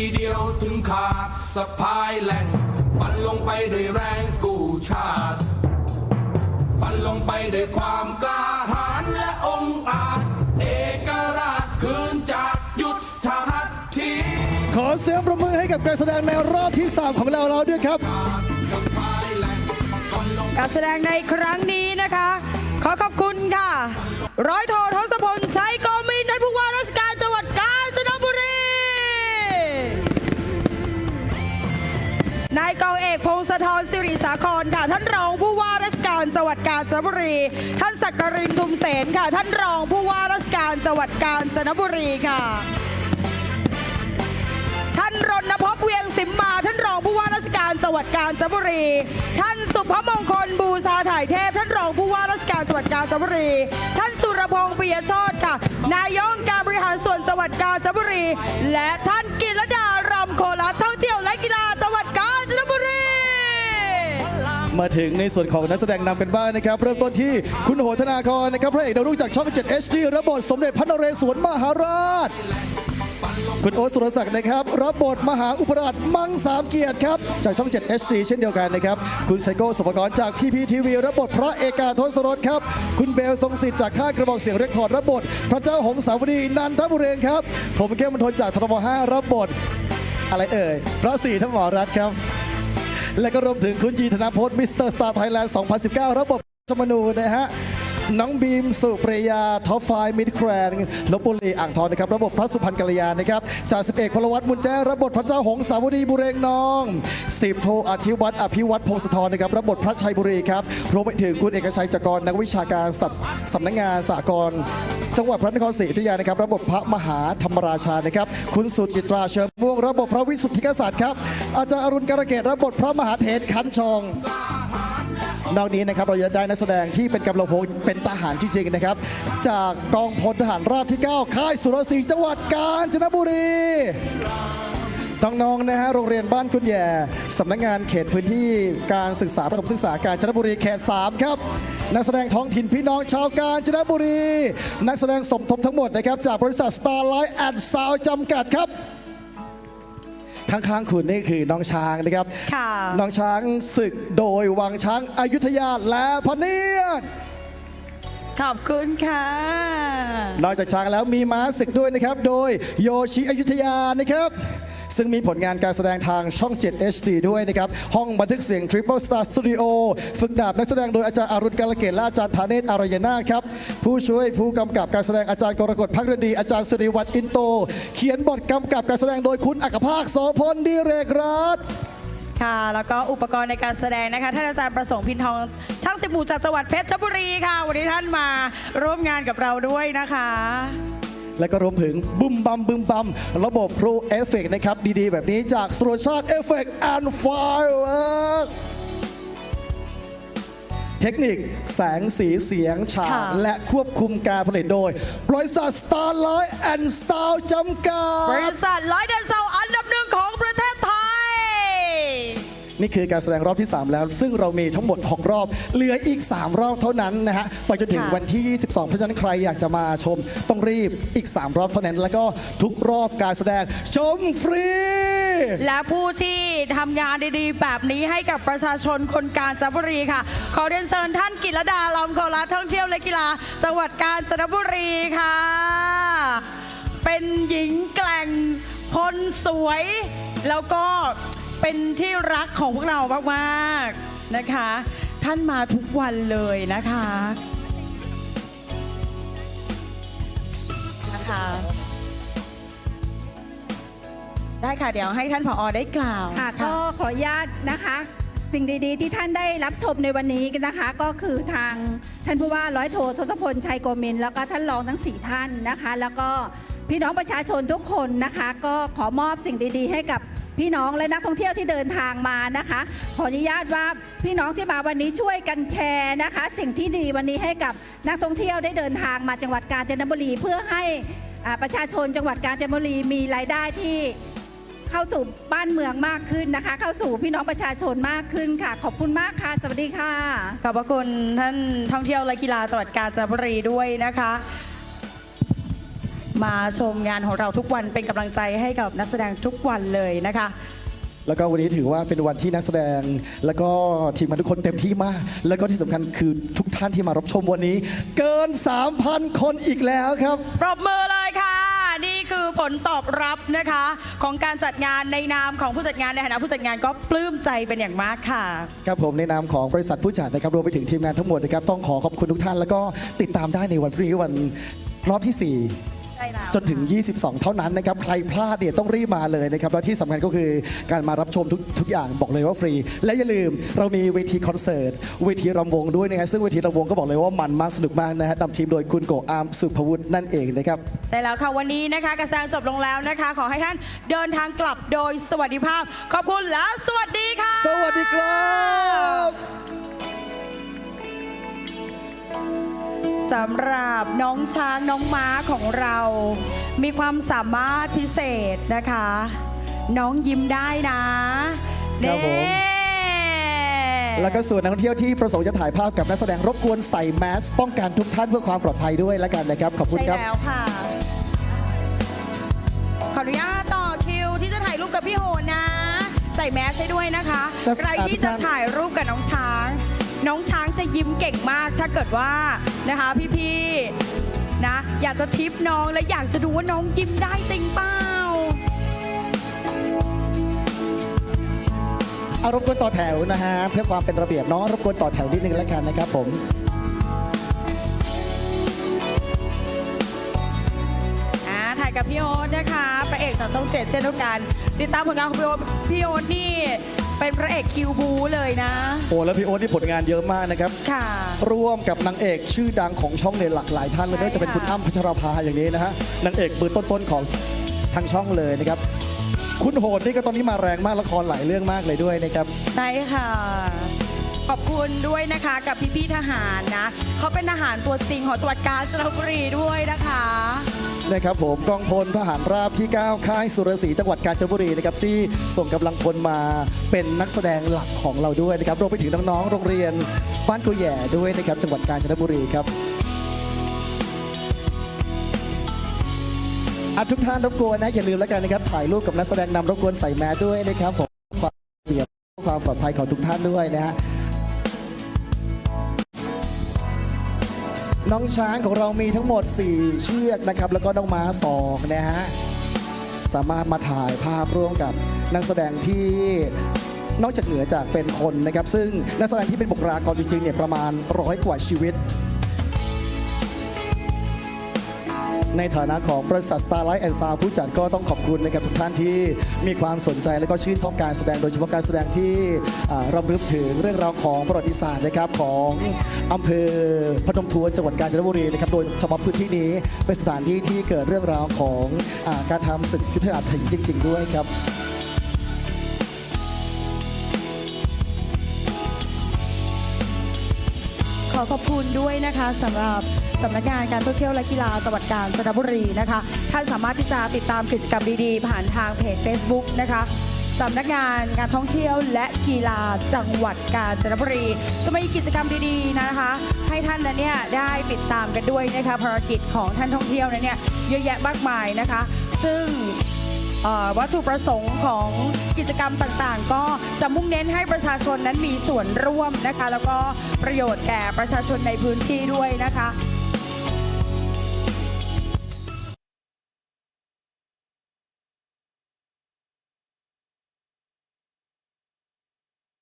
ทีเดียวถึงขาดสะพายแหล่งฟันลงไปด้วยแรงกู้ชาติฟันลงไปด้วยความกล้าหาญและองอาจ เอกราชคืนจากยุทธหัตถีขอเสียงประมือให้กับการแสดงในรอบที่ 3 ของเราเราด้วยครับ สะพายแหล่งฟันลง การแสดงในครั้งนี้นะคะ ขอขอบคุณค่ะ ร้อยโททศพลชัยกมินท่านผู้ว่าราช นายกองเอกพงศธรสิริสาครค่ะ ท่านรองผู้ว่าราชการจังหวัดกาญจนบุรี ท่านสักกรินทุมเสนค่ะ ท่านรองผู้ว่าราชการจังหวัดกาญจนบุรีค่ะ ท่านรณพพเวียงสิมมา ท่านรองผู้ว่าราชการจังหวัดกาญจนบุรี ท่านสุภมงคลบูชาถ่ายเทพ ท่านรองผู้ว่าราชการจังหวัดกาญจนบุรี ท่านสุรพงษ์ปิยโชตค่ะ นายกองการบริหารส่วนจังหวัดกาญจนบุรี และท่านกิรดารำโคราชท่องเที่ยวและกีฬาจังหวัดก มาถึงในส่วนของนักแสดงนำกันบ้างนะครับ เริ่มต้นที่คุณโหธนาครนะครับพระเอกดาวรุ่งจากช่อง 7 HD รับบทสมเด็จพระนเรศวรมหาราช คุณโอ๊ตสุรศักดิ์นะครับ รับบทมหาอุปราชมังสามเกียรติครับ จากช่อง 7 HD เช่นเดียวกันนะครับ คุณไซโก้สุภกรจากทีพีทีวีรับบทพระเอกาทศรสครับ คุณเบลทรงสิทธิ์จากค่ายกระบอกเสียงเรคคอร์ดรับบท พระเจ้าหงสาวดีนันทบุเรงครับ ผมเก้มมณฑลจากทรบ5รับบท อะไรเอ่ย พระศรีธรรมรัตน์ครับ และก็รวมถึงคุณยีธนพจน์มิสเตอร์สตาร์ไทยแลนด์ 2019 ระบบชมนูนะฮะ น้องบีมสุปริยาท็อปไฟมิดแครนลบบุรีอ่างทองนะครับระบบพระสุพรรณกัลยานะครับจ่าสิบเอกพลวัตมุนแจ้ระบบพระเจ้าหงสาวดีบุเรงน้องสิบโทอธิวัตรอภิวัตรพงศธรนะครับระบบพระชัยบุรีครับรวมไปถึงคุณเอกชัยจักรนักวิชาการสำสำนักงานสากลจังหวัดพระนครศรีอยุธยานะครับระบบพระมหาธรรมราชานะครับคุณสุจิตราเชิญม่วงระบบพระวิสุทธิกษัตริย์ครับอาจารย์อรุณการเกตระบบพระมหาเถรขันชอง นอกนี้นะครับเราจะได้นักแสดงที่เป็นกำลังพลเป็นทหารจริงๆนะครับ จากกองพลทหารราบที่ 9 ค่ายสุรศรีจังหวัดกาญจนบุรี น้องๆนะฮะโรงเรียนบ้านกุญแย่สำนักงานเขตพื้นที่การศึกษาประถมศึกษาการจนบุรีเขต 3 ครับ นักแสดงท้องถิ่นพี่น้องชาวกาญจนบุรี นักแสดงสมทบทั้งหมดนะครับ จากบริษัท Starlight and Sound จำกัดครับ ข้างๆคุณนี่คือน้องช้างนะครับ ค่ะน้องช้างศึกโดยวังช้างอายุทยาและพะเนียด ขอบคุณค่ะ นอกจากช้างแล้วมีม้าศึกด้วยนะครับ โดยโยชิอยุธยานะครับ ซึ่งมีผลงานการแสดงทางช่อง 7 HD ด้วยนะครับ ห้องบันทึกเสียง Triple Star Studio ฝึกดาบนักแสดงโดยอาจารย์อรุณกาลเกตและอาจารย์ธาเนศอารยนาครับ ผู้ช่วยผู้กำกับการแสดงอาจารย์กรกฎพักรดี อาจารย์สิริวัตรอินโต เขียนบทกำกับการแสดงโดยคุณอักภาคโสพลดีเรกรัตน์ค่ะ แล้วก็อุปกรณ์ในการแสดงนะคะท่านอาจารย์ประสงค์พินทอง ช่างสิบหมู่จากจังหวัดเพชรบุรีค่ะ วันนี้ท่านมาร่วมงานกับเราด้วยนะคะ และก็รวมถึงบุมบัมบึมบัมระบบ Pro Effect นะครับ ดีๆ แบบนี้จากสุรชาติ Effect and Firework เทคนิคแสงสีเสียงฉากค่ะและควบคุมการผลิตโดย บริษัท Starlight and Sound จำกับดริษัทร้อยเดนเซา นี่คือการแสดงรอบที่ 3 แล้ว ซึ่งเรามีทั้งหมด 6 รอบ เหลืออีก 3 รอบเท่านั้นนะฮะไปจนถึงค่ะ วันที่ 22 เพราะฉะนั้นใครอยากจะมาชมต้องรีบอีก 3 รอบเท่านั้น แล้วก็ทุกรอบการแสดงชมฟรี และผู้ที่ทำงานดีๆ แบบนี้ให้กับประชาชนคนกาญจนบุรีค่ะ ขอเรียนเชิญท่านกิรดาลำโคราชท่องเที่ยวและกีฬา จังหวัดกาญจนบุรีค่ะ เป็นหญิงแกร่งคนสวย แล้วก็ เป็นที่รักของพวกเรามากๆนะคะ ท่านมาทุกวันเลยนะคะนะคะได้ค่ะเดี๋ยวให้ท่านผอได้กล่าวค่ะก็ขออนุญาตนะคะ สิ่งดีๆ ที่ท่านได้รับชมในวันนี้นะคะ ก็คือทางท่านผู้ว่าร้อยโททศพลชัยโกมิน แล้วก็ท่านรองทั้งสี่ท่านนะคะ แล้วก็ พี่น้องประชาชนทุกคนนะคะ ก็ขอมอบสิ่งดีๆ ให้กับพี่น้องและนักท่องเที่ยวที่เดินทางมานะคะ ขออนุญาตว่าพี่น้องที่มาวันนี้ช่วยกันแชร์นะคะ สิ่งที่ดีวันนี้ให้กับนักท่องเที่ยวได้เดินทางมาจังหวัดกาญจนบุรีเพื่อให้ประชาชนจังหวัดกาญจนบุรีมีรายได้ที่เข้าสู่บ้านเมืองมากขึ้นนะคะ เข้าสู่พี่น้องประชาชนมากขึ้นค่ะ ขอบคุณมากค่ะ สวัสดีค่ะ ขอบพระคุณท่านท่องเที่ยวและกีฬาจังหวัดกาญจนบุรีด้วยนะคะ มาชมงานของเราทุกวันเป็นกำลังใจให้กับนักแสดงทุกวันเลยนะคะ แล้วก็วันนี้ถือว่าเป็นวันที่นักแสดง แล้วก็ทีมงานทุกคนเต็มที่มาก แล้วก็ที่สำคัญคือทุกท่านที่มารับชมวันนี้ เกิน 3,000 คนอีกแล้วครับ ปรบมือเลยค่ะ นี่คือผลตอบรับนะคะ ของการจัดงานในนามของผู้จัดงานในฐานะผู้จัดงานก็ปลื้มใจเป็นอย่างมากค่ะ ครับผมในนามของบริษัทผู้จัดนะครับรวมไปถึงทีมงานทั้งหมดนะครับต้องขอขอบคุณทุกท่าน แล้วก็ติดตามได้ในวันพรุ่งนี้วันรอบที่ ใช่แล้ว4จนถึง 22 เท่านั้นนะครับ ใครพลาดเนี่ยต้องรีบมาเลยนะครับ แล้วที่สำคัญก็คือการมารับชมทุกทุกอย่างบอกเลยว่าฟรี และอย่าลืมเรามีเวทีคอนเสิร์ต เวทีรำวงด้วยนะครับซึ่งเวทีรำวงก็บอกเลยว่ามันมากสนุกมากนะฮะนำทีมโดยคุณโกอาร์มสุภวุฒินั่นเองนะครับ ใช่แล้วค่ะวันนี้นะคะการแสดงจบลงแล้วนะคะ ขอให้ท่านเดินทางกลับโดยสวัสดิภาพ ขอบคุณและสวัสดีค่ะ สวัสดีครับ สำหรับน้องช้างน้องม้าของเรา มีความสามารถพิเศษนะคะ น้องยิ้มได้นะครับผมเน่แล้วก็ส่วนนักท่องเที่ยวที่ประสงค์จะถ่ายภาพกับนักแสดงรบกวนใส่แมสป้องกันทุกท่านเพื่อความปลอดภัยด้วยแล้วกันนะครับ ขอบคุณใช่ครับ แล้วค่ะ ขออนุญาตต่อคิวที่จะถ่ายรูปกับพี่โหนนะ ใส่แมสให้ด้วยนะคะครับใครที่จะถ่ายรูปกับน้องช้าง น้องช้าง จะยิ้มเก่งมากถ้าเกิดว่านะคะพี่ๆนะอยากจะทิปน้องและอยากจะดูว่าน้องยิ้มได้จริงเปล่าเอารบกวนต่อแถวนะฮะเพื่อความเป็นระเบียบเนาะรบกวนต่อแถวนิดนึงแล้วกันนะครับผมอ่าถ่ายกับพี่โอ๊ตนะคะพระเอกจากช่องเจ็ดเช่นเดียวกันติดตามผลงานของพี่โอ๊ตพี่โอ๊ตนี่ เป็นพระเอกคิวบูเลยนะ โอ้แล้วพี่โอ๊ตนี่ผลงานเยอะมากนะครับ ค่ะ ร่วมกับนางเอกชื่อดังของช่องเนี่ยหลากหลายท่านเลยใช่ไม่ว่าจะเป็นค่ะคุณอ้ำพัชราภาอย่างนี้นะฮะนางเอกเบอร์ต้นๆของทางช่องเลยนะครับ คุณโหดนี่ก็ตอนนี้มาแรงมากละครหลายเรื่องมากเลยด้วยนะครับ ใช่ค่ะ ขอบคุณด้วยนะคะกับพี่ๆทหารนะ เขาเป็นทหารตัวจริงของจังหวัดกาญจนบุรีด้วยนะคะ นะครับผมกองพลทหารราบที่ 9 ค่ายสุรศรีจังหวัดกาญจนบุรีนะครับที่ส่งกำลังพลมาเป็นนักแสดงหลักของเราด้วยนะครับรวมไปถึงน้องๆโรงเรียนบ้านกุยแย่ด้วยนะครับจังหวัดกาญจนบุรีครับอะทุกท่านรบกวนนะอย่าลืมแล้วกันนะครับถ่ายรูปกับนักแสดงนำรบกวนใส่แมสด้วยนะครับผมความเบียบความปลอดภัยของทุกท่านด้วยนะฮะ น้องช้างของเรามีทั้งหมด 4 เชือกนะครับ แล้วก็น้องม้า2นะฮะสามารถมาถ่ายภาพร่วมกับนักแสดงที่นอกจากเหนือจากเป็นคนนะครับ ซึ่งนักแสดงที่เป็นบุคลากรจริงๆเนี่ยประมาณร้อยกว่าชีวิต ในฐานะของบริษัท Starlight and Sound ผู้จัดก็ต้องขอบคุณนะครับทุกท่านที่มีความสนใจและก็ชื่นชอบการแสดงโดยเฉพาะการแสดงที่รำลึกถึงเรื่องราวของประวัติศาสตร์นะครับของอำเภอพนมทวนจังหวัดกาญจนบุรีนะครับโดยเฉพาะพื้นที่นี้เป็นสถานที่ที่เกิดเรื่องราวของอการทำศึกยุทธศาสตถีจริง ๆ ด้วยครับ อขอบคุณด้วยนะคะสำหรับสำนักงานการท่องเที่ยวและกีฬาจังหวัดกาญจนบุรีนะคะ ท่านสามารถที่จะติดตามกิจกรรมดีๆ ผ่านทางเพจ Facebook นะคะสำนักงานการท่องเที่ยวและกีฬาจังหวัดกาญจนบุรี จะมีกิจกรรมดีๆนะคะ ให้ท่านนั้นเนี่ยได้ติดตามกันด้วยนะคะภารกิจของท่านท่องเที่ยวนั้นเนี่ยเยอะแยะมากมายนะคะ ซึ่ง วัตถุประสงค์ของกิจกรรมต่างๆ ก็จะมุ่งเน้นให้ประชาชนนั้นมีส่วนร่วมนะคะ แล้วก็ประโยชน์แก่ประชาชนในพื้นที่ด้วยนะคะ